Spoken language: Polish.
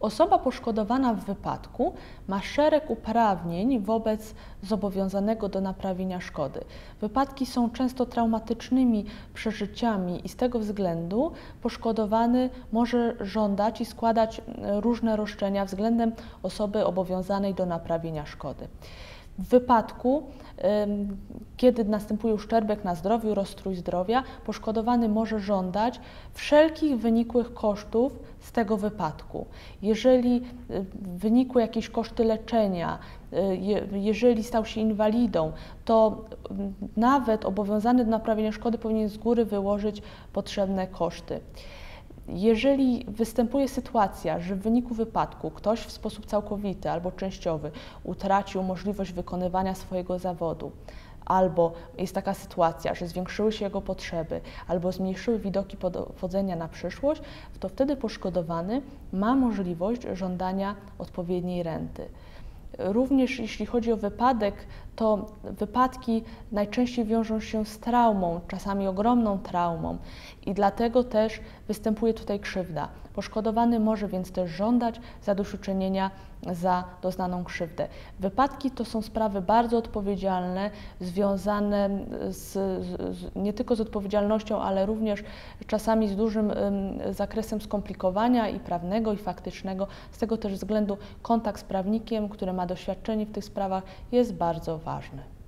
Osoba poszkodowana w wypadku ma szereg uprawnień wobec zobowiązanego do naprawienia szkody. Wypadki są często traumatycznymi przeżyciami i z tego względu poszkodowany może żądać i składać różne roszczenia względem osoby obowiązanej do naprawienia szkody. W wypadku, kiedy następuje uszczerbek na zdrowiu, rozstrój zdrowia, poszkodowany może żądać wszelkich wynikłych kosztów z tego wypadku. Jeżeli wynikły jakieś koszty leczenia, jeżeli stał się inwalidą, to nawet obowiązany do naprawienia szkody powinien z góry wyłożyć potrzebne koszty. Jeżeli występuje sytuacja, że w wyniku wypadku ktoś w sposób całkowity albo częściowy utracił możliwość wykonywania swojego zawodu, albo jest taka sytuacja, że zwiększyły się jego potrzeby, albo zmniejszyły widoki powodzenia na przyszłość, to wtedy poszkodowany ma możliwość żądania odpowiedniej renty. Również jeśli chodzi o wypadek, to wypadki najczęściej wiążą się z traumą, czasami ogromną traumą i dlatego też występuje tutaj krzywda. Poszkodowany może więc też żądać zadośćuczynienia za doznaną krzywdę. Wypadki to są sprawy bardzo odpowiedzialne, związane z, z, nie tylko z odpowiedzialnością, ale również czasami z dużym zakresem skomplikowania i prawnego, i faktycznego. Z tego też względu kontakt z prawnikiem, który ma doświadczenie w tych sprawach, jest bardzo ważny.